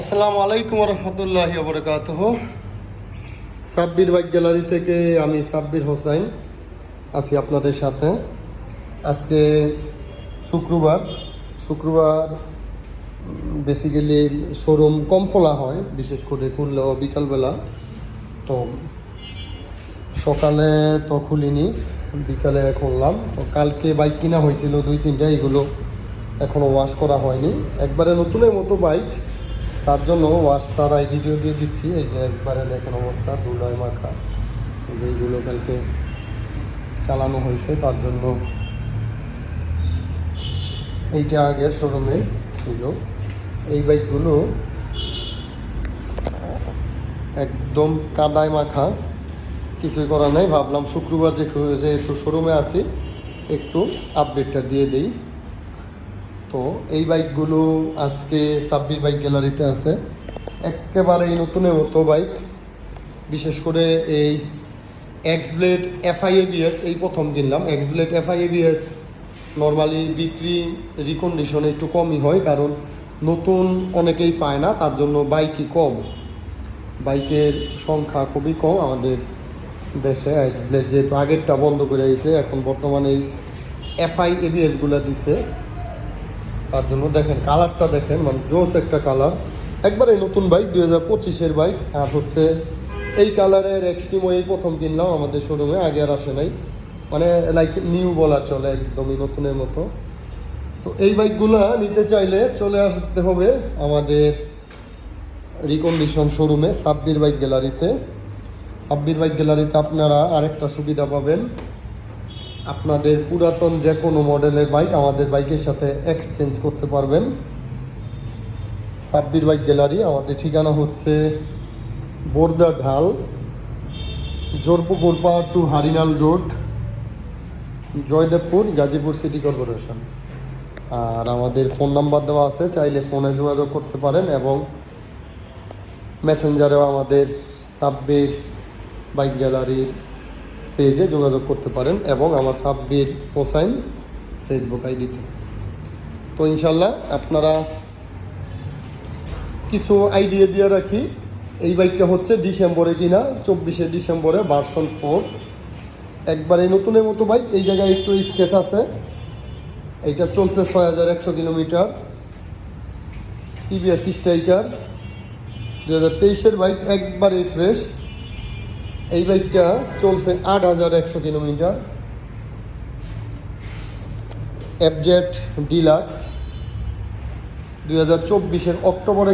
আসসালামু আলাইকুম রহমতুল্লাহ বরকাত সাব্বির বাইক গ্যালারি থেকে আমি সাব্বির হোসাইন আছি আপনাদের সাথে। আজকে শুক্রবার শুক্রবার বেসিক্যালি শোরুম কম খোলা হয়, বিশেষ করে খুললেও বিকালবেলা। তো সকালে তো খুলিনি, বিকালে খুললাম। তো কালকে বাইক কিনা হয়েছিল দুই তিনটা, এগুলো এখনও ওয়াশ করা হয়নি। একবারে নতুনের মতো বাইক তার জন্য ওয়াশ আই ভিডিও দিয়ে দিচ্ছি। এই যে একবারে দেখেন অবস্থা ধুলায় মাখা। এই যে এইগুলো কালকে চালানো হয়েছে, তার জন্য এইটা আগে শোরুমে ছিল। এই বাইকগুলো একদম কাদায় মাখা। কিছুই করার নাই, ভাবলাম শুক্রবার যে যেহেতু শোরুমে আছি, একটু আপডেটটা দিয়ে দিই। তো এই বাইকগুলো আজকে সাব্বির বাইক গ্যালারিতে আছে। একেবারেই নতুনের মতো বাইক। বিশেষ করে এই এক্স ব্লেড এফআইএবিএস এই প্রথম কিনলাম। এক্স ব্লেড এফআইএবিএস নর্মালি বিক্রি রিকন্ডিশনে একটু কমই হয়, কারণ নতুন অনেকেই পায় না, তার জন্য বাইকই কম। বাইকের সংখ্যা খুবই কম আমাদের দেশে। এক্স ব্লেড যেহেতু আগেরটা বন্ধ করে দিয়েছে এখন বর্তমানে এই এফআই এবিএসগুলো দিছে। তার জন্য দেখেন কালারটা দেখেন মানে জোস একটা কালার। একবারে নতুন বাইক দুই হাজার পঁচিশের বাইক আর হচ্ছে এই কালারের এক্সট্রিম এই প্রথম কিনলাম আমাদের শোরুমে আগে আর আসে নাই। মানে লাইক নিউ বলা চলে, একদমই নতুনের মতো। তো এই বাইকগুলো নিতে চাইলে চলে আসতে হবে আমাদের রিকন্ডিশন শোরুমে সাব্বির বাইক গ্যালারিতে সাব্বির বাইক গ্যালারিতে আপনারা আরেকটা সুবিধা পাবেন। আপনাদের পুরাতন যে কোনো মডেলের বাইক আমাদের বাইকের সাথে এক্সচেঞ্জ করতে পারবেন। সাব্বির বাইক গ্যালারি, আমাদের ঠিকানা হচ্ছে বোরদা ঢাল, জোরপুকুর পাহাড় to Harinal road, Joydebpur, Gazipur city corporation. আর আমাদের ফোন নাম্বার দেওয়া আছে, চাইলে ফোনে যোগাযোগ করতে পারেন এবং মেসেঞ্জারেও আমাদের সাব্বির বাইক গ্যালারির পেজে যোগাযোগ করতে পারেন এবং আমার সাব্বির হোসাইন ফেসবুক আইডিতে তো। ইনশাল্লাহ আপনারা কিছু আইডিয়া দিয়ে রাখি, এই বাইকটা হচ্ছে ডিসেম্বরে কিনা, চব্বিশে ডিসেম্বরে ভার্সন ফোর। একবারে নতুনের মতো বাইক, এই জায়গায় একটু স্কেচ আছে। এইটা চলছে ছয় হাজার একশো কিলোমিটার। TVS striker. দু হাজার তেইশের বাইক একবারে ফ্রেশ। এই বাইকটা চলছে আট হাজার একশো কিলোমিটার। অ্যাবজেট ডিলাক্স দুই হাজার চব্বিশের অক্টোবরে